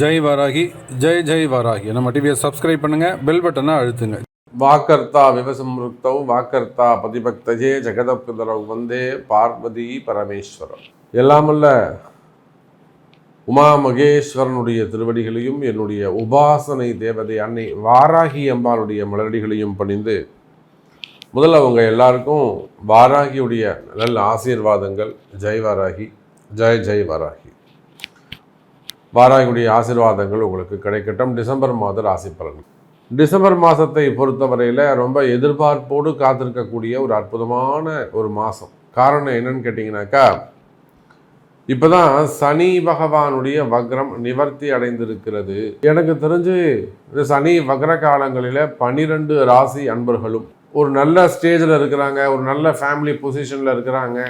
ஜெய் வாராகி ஜெய் ஜெய் வாராகி. நம்ம டிவியை சப்ஸ்கிரைப் பண்ணுங்க பெல் பட்டனை அழுத்துங்க. வாக்கர்த்தா விவசம்ருக்தௌ வாக்கர்த்தா பதிபக்தஜே ஜெகதப்பிதரவ் வந்தே பார்வதி பரமேஸ்வரம் எல்லாமல்ல உமா மகேஸ்வரனுடைய திருவடிகளையும் என்னுடைய உபாசனை தேவதை அன்னை வாராகி அம்பாளுடைய மலரடிகளையும் பணிந்து முதல்ல அவங்க எல்லாருக்கும் வாராகியுடைய நல்ல ஆசீர்வாதங்கள். ஜெய் வாராகி ஜெய் ஜெய் வாராகி. வாராகியுடைய ஆசீர்வாதங்கள் உங்களுக்கு கிடைக்கட்டும். டிசம்பர் மாத ராசி பலன். டிசம்பர் மாதத்தை பொறுத்தவரையில் ரொம்ப எதிர்பார்ப்போடு காத்திருக்கக்கூடிய ஒரு அற்புதமான ஒரு மாதம் காரணம் என்னன்னு கேட்டிங்கனாக்கா இப்போ தான் சனி பகவானுடைய வக்ரம் நிவர்த்தி அடைந்திருக்கிறது. எனக்கு தெரிஞ்சு இந்த சனி வக்ர காலங்களில் பன்னிரெண்டு ராசி அன்பர்களும் ஒரு நல்ல ஸ்டேஜில் இருக்கிறாங்க ஒரு நல்ல ஃபேமிலி பொசிஷனில் இருக்கிறாங்க.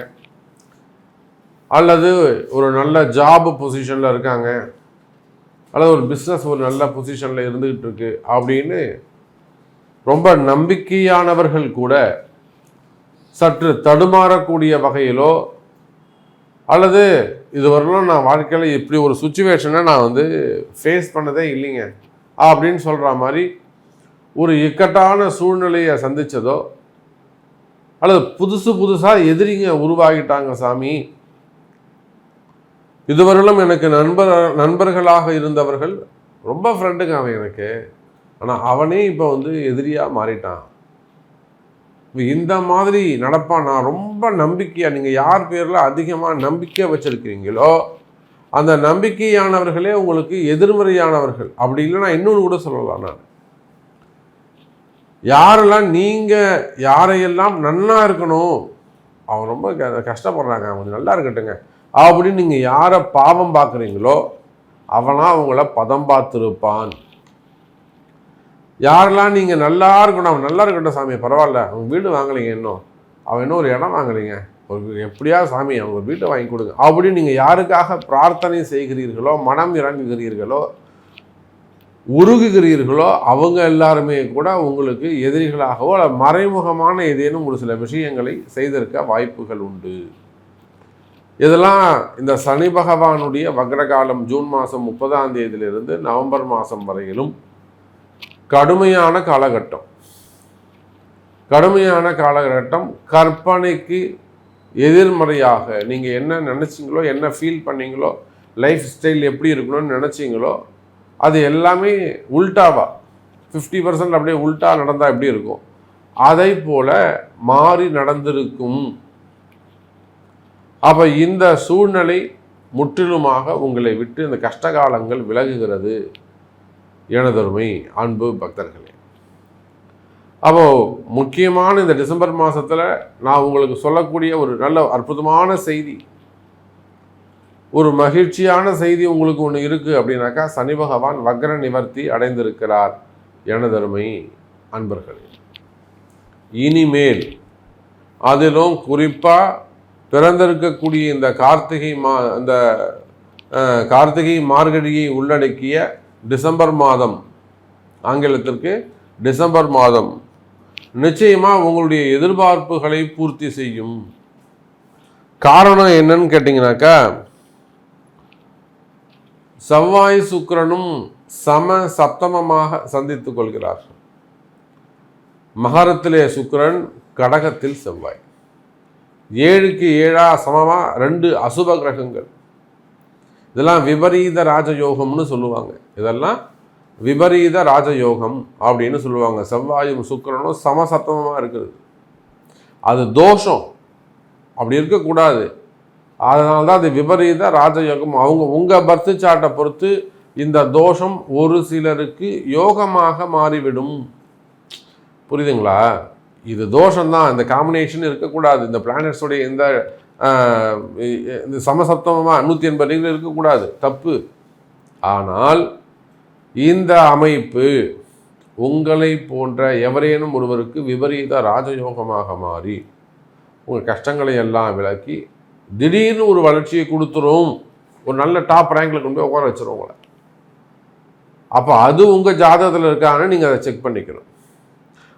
அல்லது ஒரு நல்ல ஜாப் பொசிஷனில் இருக்காங்க. அல்லது ஒரு பிஸ்னஸ் ஒரு நல்ல பொசிஷனில் இருந்துகிட்டு இருக்கு அப்படின்னு ரொம்ப நம்பிக்கையானவர்கள் கூட சற்று தடுமாறக்கூடிய வகையிலோ அல்லது இதுவரையிலும் நான் வாழ்க்கையில் இப்படி ஒரு சுச்சுவேஷனை நான் வந்து ஃபேஸ் பண்ணதே இல்லைங்க அப்படின்னு சொல்கிற மாதிரி ஒரு இக்கட்டான சூழ்நிலையை சந்தித்ததோ அல்லது புதுசு புதுசாக எதிரிங்க உருவாகிட்டாங்க சாமி இதுவரையிலும் எனக்கு நண்பர் நண்பர்களாக இருந்தவர்கள் ரொம்ப ஃப்ரெண்டுங்க அவன் எனக்கு. ஆனால் அவனே இப்போ வந்து எதிரியாக மாறிட்டான். இந்த மாதிரி நடப்பான் நான் ரொம்ப நம்பிக்கையாக நீங்கள் யார் பேரில் அதிகமாக நம்பிக்கை வச்சுருக்கிறீங்களோ அந்த நம்பிக்கையானவர்களே உங்களுக்கு எதிர்மறையானவர்கள். அப்படி இல்லைன்னா இன்னொன்று கூட சொல்லலாம் நான். யாரெல்லாம் நீங்கள் யாரையெல்லாம் நன்னா இருக்கணும் அவன் ரொம்ப க- கஷ்டப்படுறாங்க. அவங்க நல்லா இருக்கட்டுங்க அப்படின்னு நீங்கள் யாரை பாவம் பார்க்குறீங்களோ அவனா அவங்கள பதம் பார்த்துருப்பான். யாரெல்லாம் நீங்கள் நல்லா இருக்கணும் அவன் நல்லா இருக்கட்டும் சாமி பரவாயில்ல அவங்க வீடு வாங்கலைங்க இன்னும். அவன் இன்னும் ஒரு இடம் வாங்கலைங்க. ஒரு எப்படியா சாமி அவங்க ஒரு வீட்டை வாங்கி கொடுங்க. அப்படின்னு நீங்கள் யாருக்காக பிரார்த்தனை செய்கிறீர்களோ மனம் இறங்குகிறீர்களோ உருகுகிறீர்களோ அவங்க எல்லாருமே கூட உங்களுக்கு எதிரிகளாகவோ மறைமுகமான ஏதேனும் ஒரு சில விஷயங்களை செய்திருக்க வாய்ப்புகள் உண்டு. இதெல்லாம் இந்த சனி பகவானுடைய வக்ரகாலம் ஜூன் மாதம் முப்பதாம் தேதியிலிருந்து நவம்பர் மாதம் வரையிலும் கடுமையான காலகட்டம். கடுமையான காலகட்டம். கற்பனைக்கு எதிர்மறையாக நீங்கள் என்ன நினச்சிங்களோ என்ன ஃபீல் பண்ணீங்களோ லைஃப் ஸ்டைல் எப்படி இருக்கணும்னு நினச்சிங்களோ அது எல்லாமே உல்டாவா? ஃபிஃப்டி பர்சன்ட் அப்படியே உல்டா நடந்தால் எப்படி இருக்கும்? அதை போல மாறி நடந்திருக்கும். அப்போ இந்த சூழ்நிலை முற்றிலுமாக உங்களை விட்டு இந்த கஷ்டகாலங்கள் விலகுகிறது. எனதருமை அன்பு பக்தர்களே. அப்போ முக்கியமான இந்த டிசம்பர் மாதத்தில் நான் உங்களுக்கு சொல்லக்கூடிய ஒரு நல்ல அற்புதமான செய்தி. ஒரு மகிழ்ச்சியான செய்தி உங்களுக்கு ஒன்று இருக்குது அப்படின்னாக்கா சனி பகவான் வக்ர நிவர்த்தி அடைந்திருக்கிறார். எனதருமை அன்பர்களே. இனிமேல் அதிலும் குறிப்பாக பிறந்திருக்கக்கூடிய இந்த கார்த்திகை மா இந்த கார்த்திகை மார்கழியை உள்ளடக்கிய டிசம்பர் மாதம் ஆங்கிலத்திற்கு டிசம்பர் மாதம் நிச்சயமாக உங்களுடைய எதிர்பார்ப்புகளை பூர்த்தி செய்யும். காரணம் என்னன்னு கேட்டிங்கனாக்கா செவ்வாய் சுக்கிரனும் சம சப்தமமாக சந்தித்துக் கொள்கிறார். மகரத்திலே சுக்கிரன் கடகத்தில் செவ்வாய். ஏழுக்கு ஏழா சமமாக ரெண்டு அசுப கிரகங்கள். இதெல்லாம் விபரீத ராஜயோகம்னு சொல்லுவாங்க. இதெல்லாம் விபரீத ராஜயோகம் அப்படின்னு சொல்லுவாங்க. செவ்வாயும் சுக்கிரனும் சமசத்தமமாக இருக்குது அது தோஷம். அப்படி இருக்கக்கூடாது. அதனால தான் அது விபரீத ராஜயோகம். அவங்க உங்கள் பர்த் சார்ட்டை பொறுத்து இந்த தோஷம் ஒரு சிலருக்கு யோகமாக மாறிவிடும். புரியுதுங்களா? இது தோஷம்தான். இந்த காம்பினேஷன் இருக்கக்கூடாது. இந்த பிளானட்ஸோடைய இந்த இந்த சமசப்தமமாக நூற்றி எண்பது டிகிரி இருக்கக்கூடாது. தப்பு. ஆனால் இந்த அமைப்பு உங்களை போன்ற எவரேனும் ஒருவருக்கு விபரீத ராஜயோகமாக மாறி உங்கள் கஷ்டங்களை எல்லாம் விளக்கி திடீர்னு ஒரு வளர்ச்சியை கொடுத்துரும். ஒரு நல்ல டாப் ரேங்கில் கொண்டு போய் உட்கார வச்சிரும் உங்களை. அப்போ அது உங்கள் ஜாதகத்தில் இருக்கான்னு நீங்கள் அதை செக் பண்ணிக்கணும்.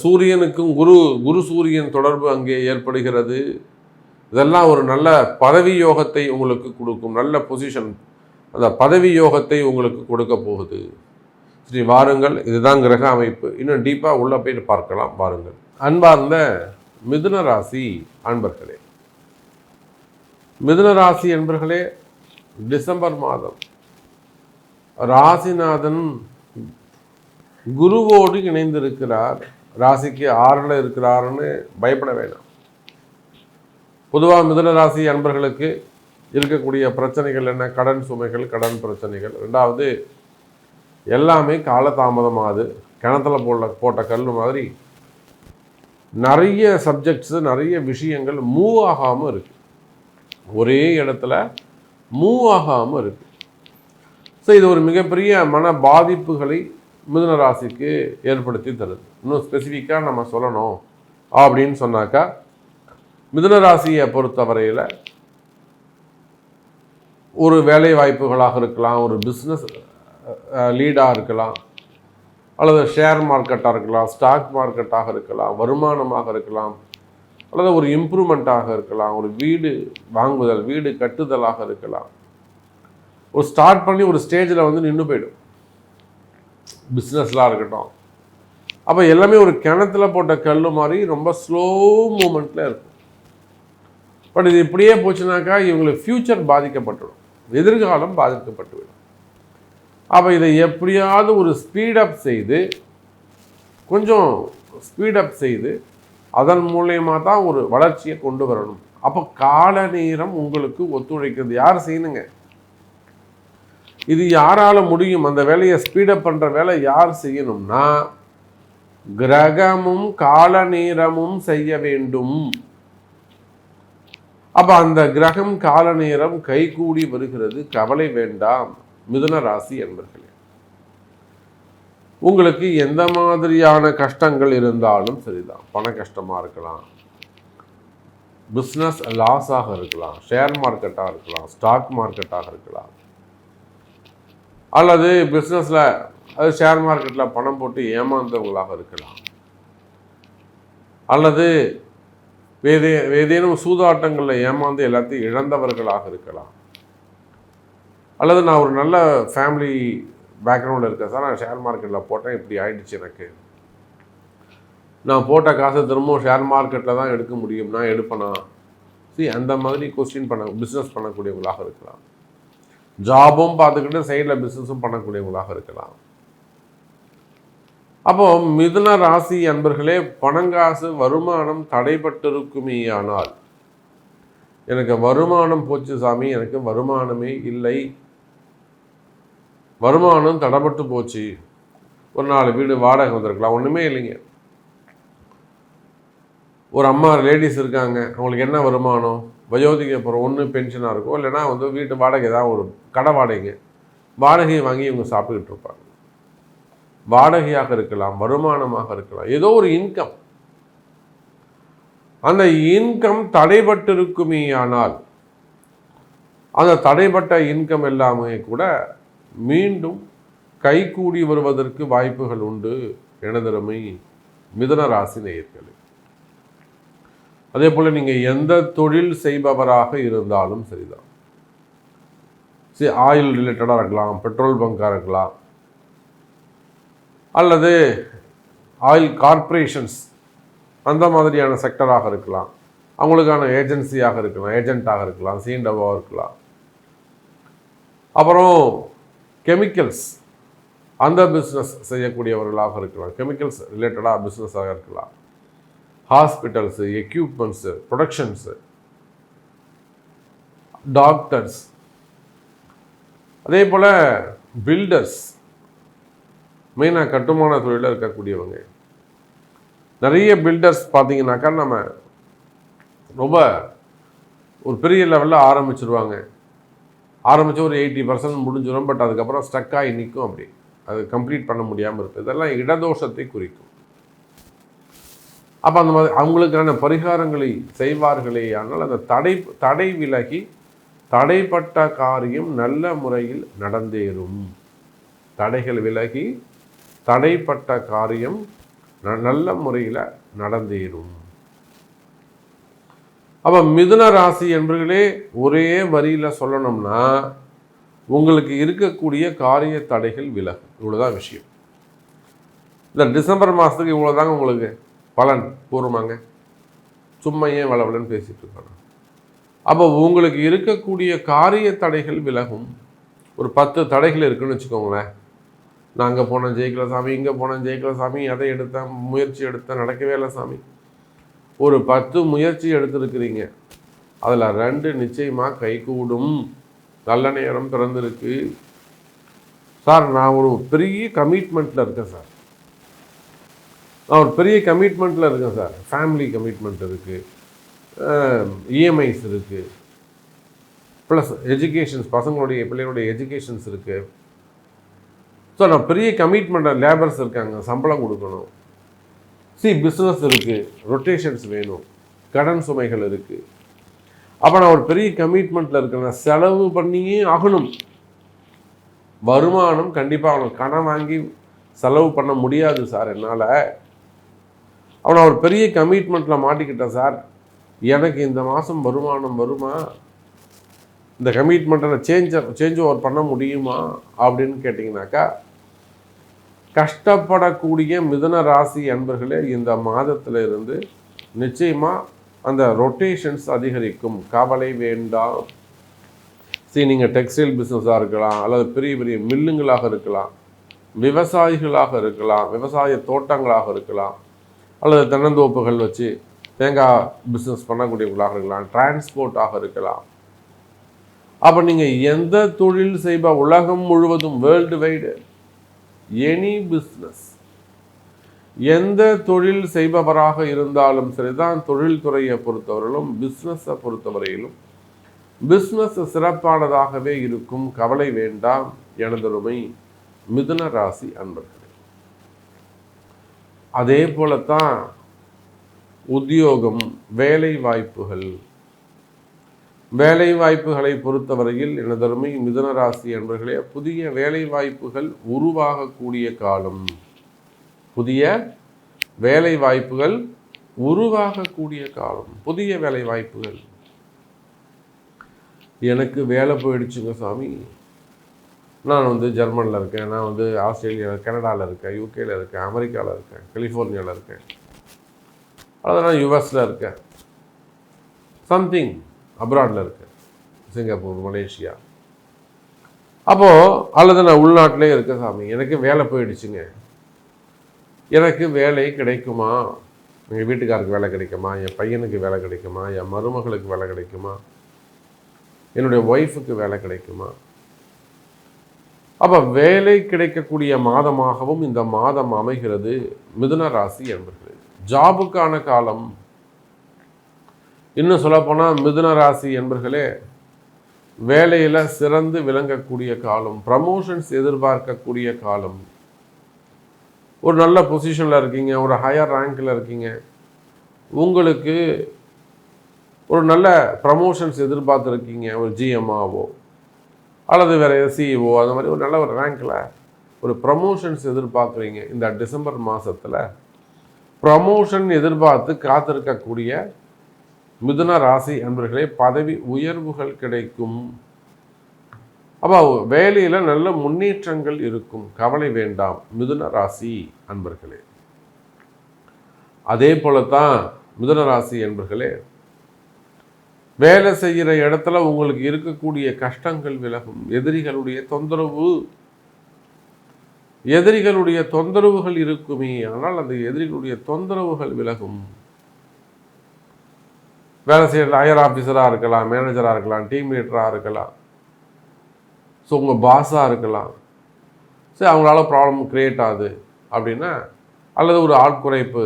சூரியனுக்கும் குரு குரு சூரியன் தொடர்பு அங்கே ஏற்படுகிறது. இதெல்லாம் ஒரு நல்ல பதவி யோகத்தை உங்களுக்கு கொடுக்கும் நல்ல பொசிஷன் அந்த பதவி யோகத்தை உங்களுக்கு கொடுக்க போகுது. சரி வாருங்கள் இதுதான் கிரக அமைப்பு. இன்னும் டீப்பாக உள்ளே போயிட்டு பார்க்கலாம் வாருங்கள். அன்பார்ந்த மிதுன ராசி அன்பர்களே மிதுன ராசி அன்பர்களே டிசம்பர் மாதம். ராசிநாதன் குருவோடு இணைந்திருக்கிறார். ராசிக்கு ஆறில் இருக்கிறாருன்னு பயப்பட வேண்டாம். பொதுவாக மிதுன ராசி அன்பர்களுக்கு இருக்கக்கூடிய பிரச்சனைகள் என்ன? கடன் சுமைகள் கடன் பிரச்சனைகள். ரெண்டாவது எல்லாமே காலதாமதமாகுது. கிணத்துல போட போட்ட கல் மாதிரி நிறைய சப்ஜெக்ட்ஸு நிறைய விஷயங்கள் மூவ் ஆகாமல் இருக்குது ஒரே இடத்துல மூவ் ஆகாமல் இருக்குது ஸோ இது ஒரு மிகப்பெரிய மன பாதிப்புகளை மிதுன ராசிக்கு ஏற்படுத்தி தருது. இன்னும் ஸ்பெசிஃபிக்காக நம்ம சொல்லணும் அப்படின்னு சொன்னாக்கா மிதுன ராசியை பொறுத்தவரையில் ஒரு வேலை வாய்ப்புகளாக இருக்கலாம் ஒரு பிஸ்னஸ் லீடாக இருக்கலாம் அல்லது ஷேர் மார்க்கெட்டாக இருக்கலாம் ஸ்டாக் மார்க்கெட்டாக இருக்கலாம் வருமானமாக இருக்கலாம் அல்லது ஒரு இம்ப்ரூவ்மெண்ட்டாக இருக்கலாம் ஒரு வீடு வாங்குதல் வீடு கட்டுதலாக இருக்கலாம். ஒரு ஸ்டார்ட் பண்ணி ஒரு ஸ்டேஜில் வந்து நின்று போயிடும். பிஸ்னஸ்லாம் இருக்கட்டும். அப்போ எல்லாமே ஒரு கிணத்துல போட்ட கல் மாதிரி ரொம்ப ஸ்லோ மூமெண்ட்டில் இருக்கும். பட் இது இப்படியே போச்சுனாக்கா இவங்களுக்கு ஃப்யூச்சர் பாதிக்கப்பட்டுடும். எதிர்காலம் பாதிக்கப்பட்டுவிடும். அப்போ இதை எப்படியாவது ஒரு ஸ்பீடப் செய்து கொஞ்சம் ஸ்பீடப் செய்து அதன் மூலயமா தான் ஒரு வளர்ச்சியை கொண்டு வரணும். அப்போ கால நேரம் உங்களுக்கு ஒத்துழைக்கிறது. யார் செய்யணுங்க? இது யாரால முடியும்? அந்த வேலையை ஸ்பீடப் பண்ணுற வேலை யார் செய்யணும்னா கிரகமும் கால நேரமும் செய்ய வேண்டும். அப்ப அந்த கிரகம் கால நேரம் கைகூடி வருகிறது. கவலை வேண்டாம். மிதுன ராசி என்பர்களே. உங்களுக்கு எந்த மாதிரியான கஷ்டங்கள் இருந்தாலும் சரிதான். பண கஷ்டமா இருக்கலாம். பிஸ்னஸ் லாஸாக இருக்கலாம். ஷேர் மார்க்கெட்டாக இருக்கலாம். ஸ்டாக் மார்க்கெட்டாக இருக்கலாம். அல்லது பிஸ்னஸில் அது ஷேர் மார்க்கெட்டில் பணம் போட்டு ஏமாந்தவங்களாக இருக்கலாம். அல்லது வேதே ஏதேனும் சூதாட்டங்களில் ஏமாந்து எல்லாத்தையும் இழந்தவர்களாக இருக்கலாம். அல்லது நான் ஒரு நல்ல ஃபேமிலி பேக்ரவுண்டில் இருக்கேன் சார் நான் ஷேர் மார்க்கெட்டில் போட்டேன் இப்படி ஆயிடுச்சு எனக்கு. நான் போட்ட காசை திரும்பவும் ஷேர் மார்க்கெட்டில் தான் எடுக்க முடியும் நான் எடுப்பேனா? சரி அந்த மாதிரி கொஸ்டின் பண்ண பிஸ்னஸ் பண்ணக்கூடியவங்களாக இருக்கலாம். ஜாபும் பார்த்துக்கிட்டு சைடில் பிஸ்னஸும் பண்ணக்கூடியவங்களாக இருக்கலாம். அப்போ மிதுன ராசி அன்பர்களே பணங்காசு வருமானம் தடைபட்டிருக்குமேயானால் எனக்கு வருமானம் போச்சு சாமி எனக்கு வருமானமே இல்லை. வருமானம் தடைப்பட்டு போச்சு. ஒரு நாலு வீடு வாடகை வந்திருக்கலாம் ஒன்றுமே இல்லைங்க. ஒரு அம்மா லேடிஸ் இருக்காங்க அவங்களுக்கு என்ன வருமானம்? வயோதிக அப்புறம் ஒன்று பென்ஷனாக இருக்கும் இல்லைன்னா வந்து வீட்டு வாடகை ஏதாவது ஒரு கடை வாடகைங்க. வாடகையை வாங்கி இவங்க சாப்பிட்டுக்கிட்டு இருப்பாங்க. வாடகையாக இருக்கலாம் வருமானமாக இருக்கலாம் ஏதோ ஒரு இன்கம் அந்த இன்கம் தடைபட்டிருக்குமே ஆனால் அந்த தடைப்பட்ட இன்கம் எல்லாமே கூட மீண்டும் கைகூடி வருவதற்கு வாய்ப்புகள் உண்டு. எனதருமை மிதுன ராசி நேயர்களே. அதே போல் நீங்கள் எந்த தொழில் செய்பவராக இருந்தாலும் சரிதான். சரி ஆயில் ரிலேட்டடாக இருக்கலாம் பெட்ரோல் பங்காக இருக்கலாம் அல்லது ஆயில் கார்ப்பரேஷன்ஸ் அந்த மாதிரியான செக்டராக இருக்கலாம். அவங்களுக்கான ஏஜென்சியாக இருக்கலாம் ஏஜென்ட்டாக இருக்கலாம் சீண்டவாக இருக்கலாம். அப்புறம் கெமிக்கல்ஸ் அந்த பிஸ்னஸ் செய்யக்கூடியவர்களாக இருக்கலாம். கெமிக்கல்ஸ் ரிலேட்டடாக பிஸ்னஸாக இருக்கலாம். ஹாஸ்பிட்டல்ஸு எக்யூப்மெண்ட்ஸு ப்ரொடக்ஷன்ஸு டாக்டர்ஸ் அதே போல் பில்டர்ஸ் மெயினாக கட்டுமான தொழிலில் இருக்கக்கூடியவங்க. நிறைய பில்டர்ஸ் பார்த்தீங்கன்னாக்கா நம்ம ரொம்ப ஒரு பெரிய லெவலில் ஆரம்பிச்சிருவாங்க. ஆரம்பித்து ஒரு எயிட்டி பர்சன்ட் முடிஞ்சிடும் பட் அதுக்கப்புறம் ஸ்டக்காகி ஆகி நிற்கும் அப்படி. அது கம்ப்ளீட் பண்ண முடியாமல் இருக்குது இதெல்லாம் இடதோஷத்தை குறிக்கும். அப்போ அந்த மாதிரி அவங்களுக்கான பரிகாரங்களை செய்வார்களே ஆனால் அந்த தடை தடை விலகி தடைப்பட்ட காரியம் நல்ல முறையில் நடந்தேறும். தடைகள் விலகி தடைப்பட்ட காரியம் ந- நல்ல முறையில் நடந்தேறும். அப்போ மிதுன ராசி என்பர்களே ஒரே வரியில் சொல்லணும்னா உங்களுக்கு இருக்கக்கூடிய காரிய தடைகள் விலகும். இவ்வளோதான் விஷயம். இந்த டிசம்பர் மாதத்துக்கு இவ்வளோதாங்க உங்களுக்கு. பலன் கூறுமாங்க. சும்மா ஏன் வளவலன்னு பேசிட்டு இருக்கணும் அப்போ உங்களுக்கு இருக்கக்கூடிய காரிய தடைகள் விலகும். ஒரு பத்து தடைகள் இருக்குன்னு வச்சுக்கோங்களேன். நான் அங்கே போனேன் ஜெயிக்கல சாமி. இங்கே போனேன் ஜெயிக்கல சாமி. அதை எடுத்தேன் முயற்சி எடுத்தேன் நடக்கவே இல்லை சாமி. ஒரு பத்து முயற்சி எடுத்திருக்கிறீங்க. அதில் ரெண்டு நிச்சயமாக கைகூடும். நல்ல நேரம் பிறந்திருக்கு. சார் நான் ஒரு பெரிய கமிட்மெண்ட்டில் இருக்கேன் சார். நான் ஒரு பெரிய கமிட்மெண்ட்டில் இருக்கேன் சார். ஃபேமிலி கமிட்மெண்ட் இருக்குது இஎம்ஐஸ் இருக்குது ப்ளஸ் எஜுகேஷன்ஸ் பசங்களுடைய பிள்ளைகளுடைய எஜுகேஷன்ஸ் இருக்குது ஸோ நான் பெரிய கமிட்மெண்ட்டாக லேபர்ஸ் இருக்காங்க. சம்பளம் கொடுக்கணும். சி பிஸ்னஸ் இருக்குது ரொட்டேஷன்ஸ் வேணும். கடன் சுமைகள் இருக்குது அப்போ நான் ஒரு பெரிய கமிட்மெண்ட்டில் இருக்கேன். நான் செலவு பண்ணியே ஆகணும். வருமானம் கண்டிப்பாக ஆகணும். கடன் வாங்கி செலவு பண்ண முடியாது சார் என்னால். அவனை ஒரு பெரிய கமிட்மெண்ட்டில் மாட்டிக்கிட்டேன் சார். எனக்கு இந்த மாதம் வருமானம் வருமா? இந்த கமிட்மெண்ட்டை சேஞ்ச் சேஞ்ச் ஓவர் பண்ண முடியுமா? அப்படின்னு கேட்டிங்கனாக்கா கஷ்டப்படக்கூடிய மிதுன ராசி அன்பர்களே இந்த மாதத்தில் இருந்து நிச்சயமாக அந்த ரொட்டேஷன்ஸ் அதிகரிக்கும். கவலை வேண்டாம். சரி நீங்கள் டெக்ஸ்டைல் பிஸ்னஸாக இருக்கலாம் அல்லது பெரிய பெரிய மில்லுங்களாக இருக்கலாம் விவசாயிகளாக இருக்கலாம் விவசாய தோட்டங்களாக இருக்கலாம். அல்லது தென்னந்தோப்புகள் வச்சு தேங்காய் பிஸ்னஸ் பண்ணக்கூடியவர்களாக இருக்கலாம் டிரான்ஸ்போர்ட்டாக இருக்கலாம். அப்போ நீங்கள் எந்த தொழில் செய்ப உலகம் முழுவதும் வேர்ல்டு வைடு எனி பிஸ்னஸ் எந்த தொழில் செய்பவராக இருந்தாலும் சரிதான் தொழில்துறையை பொறுத்தவரையிலும் பிஸ்னஸை பொறுத்தவரையிலும் பிஸ்னஸ் சிறப்பானதாகவே இருக்கும் கவலை வேண்டாம் எனதொருமை மிதுன ராசி அன்பர்கள். அதே போலத்தான் உத்தியோகம் வேலை வாய்ப்புகள் வேலை வாய்ப்புகளை பொறுத்தவரையில் எனதருமை மிதுன மிதனராசி என்பர்களே புதிய வேலை வாய்ப்புகள் உருவாகக்கூடிய காலம். புதிய வேலை வாய்ப்புகள் உருவாகக்கூடிய காலம். புதிய வேலை வாய்ப்புகள் எனக்கு வேலை போயிடுச்சுங்க சாமி. நான் வந்து ஜெர்மனில் இருக்கேன். நான் வந்து ஆஸ்திரேலியாவில் கனடாவில் இருக்கேன் யூகேயில் இருக்கேன் அமெரிக்காவில் இருக்கேன் கலிஃபோர்னியாவில் இருக்கேன். அல்லது நான் யுஎஸில் இருக்கேன். சம்திங் அப்ராடில் இருக்கேன். Singapore Malaysia. அப்போது அல்லது நான் உள்நாட்டிலே இருக்கேன் சாமி. எனக்கு வேலை போயிடுச்சுங்க. எனக்கு வேலை கிடைக்குமா? எங்கள் வீட்டுக்காருக்கு வேலை கிடைக்குமா? என் பையனுக்கு வேலை கிடைக்குமா? என் மருமகளுக்கு வேலை கிடைக்குமா? என்னுடைய ஒய்ஃபுக்கு வேலை கிடைக்குமா? அப்போ வேலை கிடைக்கக்கூடிய மாதமாகவும் இந்த மாதம் அமைகிறது மிதுன ராசி என்பது ஜாபுக்கான காலம். இன்னும் சொல்லப்போனால் மிதுன ராசி என்பர்களே வேலையில் சிறந்து விளங்கக்கூடிய காலம் ப்ரமோஷன்ஸ் எதிர்பார்க்கக்கூடிய காலம். ஒரு நல்ல பொசிஷனில் இருக்கீங்க ஒரு ஹையர் ரேங்கில் இருக்கீங்க. உங்களுக்கு ஒரு நல்ல ப்ரமோஷன்ஸ் எதிர்பார்த்துருக்கீங்க ஒரு ஜிஎம்ஆவோ அல்லது வேறு சிஇஓ அந்த மாதிரி ஒரு நல்ல ஒரு ரேங்க்கில் ஒரு ப்ரமோஷன்ஸ் எதிர்பார்க்குறீங்க இந்த டிசம்பர் மாதத்தில் ப்ரமோஷன் எதிர்பார்த்து காத்திருக்கக்கூடிய மிதுன ராசி அன்பர்களே பதவி உயர்வுகள் கிடைக்கும். அப்போ வேலையில் நல்ல முன்னேற்றங்கள் இருக்கும். கவலை வேண்டாம் மிதுன ராசி அன்பர்களே. அதே போல தான் மிதுன ராசி அன்பர்களே வேலை செய்கிற இடத்துல உங்களுக்கு இருக்கக்கூடிய கஷ்டங்கள் விலகும். எதிரிகளுடைய தொந்தரவு. எதிரிகளுடைய தொந்தரவுகள் இருக்குமே ஆனால் அந்த எதிரிகளுடைய தொந்தரவுகள் விலகும். வேலை செய்கிற ஹையர் ஆஃபீஸராக இருக்கலாம் மேனேஜராக இருக்கலாம் டீம் லீடராக இருக்கலாம். ஸோ உங்கள் பாஸாக இருக்கலாம். சரி அவங்களால ப்ராப்ளம் க்ரியேட் ஆகுது அப்படின்னா அல்லது ஒரு ஆட்குறைப்பு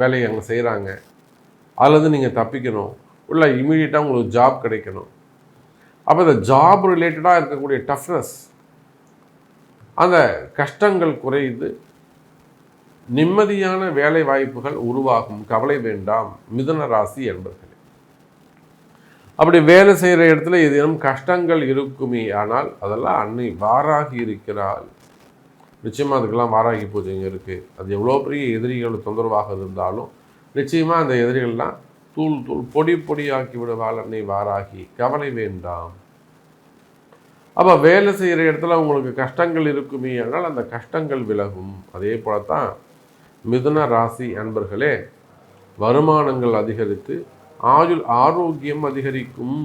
வேலையை அங்கே செய்கிறாங்க அதுலேருந்து நீங்கள் தப்பிக்கணும். உள்ள இமீடியட்டாக உங்களுக்கு ஜாப் கிடைக்கணும். அப்போ இந்த ஜாப் ரிலேட்டடாக இருக்கக்கூடிய டஃப்னஸ் அந்த கஷ்டங்கள் குறையுது நிம்மதியான வேலை வாய்ப்புகள் உருவாகும். கவலை வேண்டாம். மிதன ராசி என்பர்களே. அப்படி வேலை செய்கிற இடத்துல ஏதேனும் கஷ்டங்கள் இருக்குமே ஆனால் அதெல்லாம் அன்னை வாராகி இருக்கிறாள். நிச்சயமாக அதுக்கெல்லாம் வாராகி பூஜைங்க இருக்குது அது எவ்வளோ பெரிய எதிரிகள் தொந்தரவாக இருந்தாலும் நிச்சயமாக அந்த எதிரிகள்லாம் தூள் தூள் பொடி பொடியாக்கி விடுவாள் அன்னை வாராகி. கவலை வேண்டாம். அப்போ வேலை செய்கிற இடத்துல உங்களுக்கு கஷ்டங்கள் இருக்குமே ஆனால் அந்த கஷ்டங்கள் விலகும். அதே போல தான் மிதுன ராசி அன்பர்களே வருமானங்கள் அதிகரித்து ஆயுள் ஆரோக்கியம் அதிகரிக்கும்.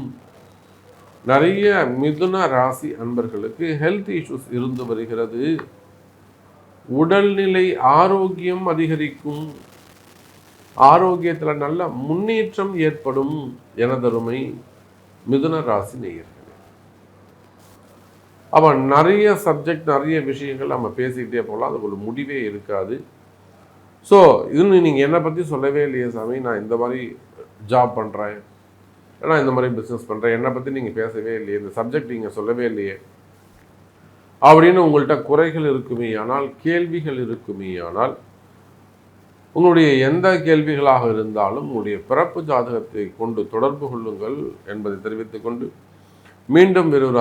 நிறைய மிதுன ராசி அன்பர்களுக்கு ஹெல்த் இஷ்யூஸ் இருந்து வருகிறது. உடல்நிலை ஆரோக்கியம் அதிகரிக்கும். ஆரோக்கியத்தில் நல்ல முன்னேற்றம் ஏற்படும் எனதருமை மிதுன ராசி நேயர்களே. அவன் நிறைய சப்ஜெக்ட் நிறைய விஷயங்கள் நம்ம பேசிக்கிட்டே போகலாம் அதுக்கு ஒரு முடிவே இருக்காது. ஸோ இன்னும் நீங்கள் என்னை பற்றி சொல்லவே இல்லையே சாமி. நான் இந்த மாதிரி ஜாப் பண்ணுறேன் ஏன்னா இந்த மாதிரி பிஸ்னஸ் பண்ணுறேன் என்னை பற்றி நீங்கள் பேசவே இல்லையே. இந்த சப்ஜெக்ட் நீங்கள் சொல்லவே இல்லையே. அப்படின்னு உங்கள்கிட்ட குறைகள் இருக்குமே ஆனால் கேள்விகள் இருக்குமே ஆனால் உங்களுடைய எந்த கேள்விகளாக இருந்தாலும் உங்களுடைய பிறப்பு ஜாதகத்தை கொண்டு தொடர்பு கொள்ளுங்கள் என்பதை தெரிவித்துக் கொண்டு மீண்டும் வேறு ஒரு